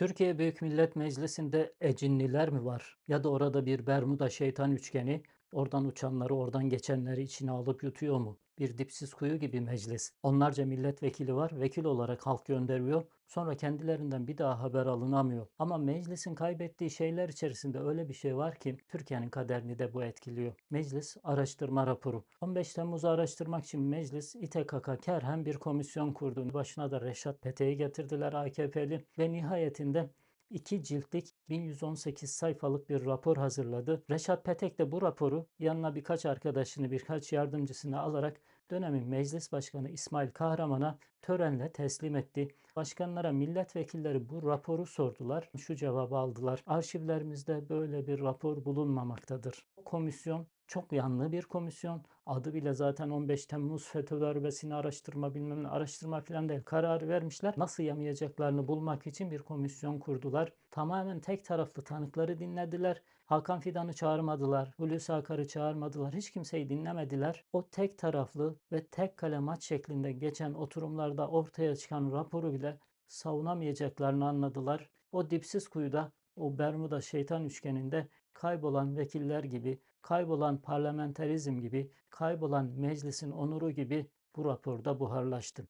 Türkiye Büyük Millet Meclisi'nde ecinliler mi var? Ya da orada bir Bermuda şeytan üçgeni oradan uçanları oradan geçenleri içine alıp yutuyor mu? Bir dipsiz kuyu gibi meclis. Onlarca milletvekili var. Vekil olarak halk gönderiyor. Sonra kendilerinden bir daha haber alınamıyor. Ama meclisin kaybettiği şeyler içerisinde öyle bir şey var ki Türkiye'nin kaderini de bu etkiliyor. Meclis araştırma raporu. 15 Temmuz'u araştırmak için meclis İTKK Kerhen bir komisyon kurdu. Başına da Reşat Pete'yi getirdiler AKP'li ve nihayetinde iki ciltlik 1118 sayfalık bir rapor hazırladı. Reşat Petek de bu raporu yanına birkaç arkadaşını, birkaç yardımcısını alarak dönemin meclis başkanı İsmail Kahraman'a törenle teslim etti. Başkanlara milletvekilleri bu raporu sordular. Şu cevabı aldılar. Arşivlerimizde böyle bir rapor bulunmamaktadır. Bu komisyon çok yanlı bir komisyon. Adı bile zaten 15 Temmuz FETÖ darbesini araştırma bilmem ne araştırma filan değil. Kararı vermişler. Nasıl yamayacaklarını bulmak için bir komisyon kurdular. Tamamen tek taraflı tanıkları dinlediler. Hakan Fidan'ı çağırmadılar. Hulusi Akar'ı çağırmadılar. Hiç kimseyi dinlemediler. O tek taraflı ve tek kale maç şeklinde geçen oturumlarda ortaya çıkan raporu bile savunamayacaklarını anladılar. O dipsiz kuyuda o Bermuda şeytan üçgeninde kaybolan vekiller gibi, kaybolan parlamenterizm gibi, kaybolan meclisin onuru gibi bu raporda buharlaştı.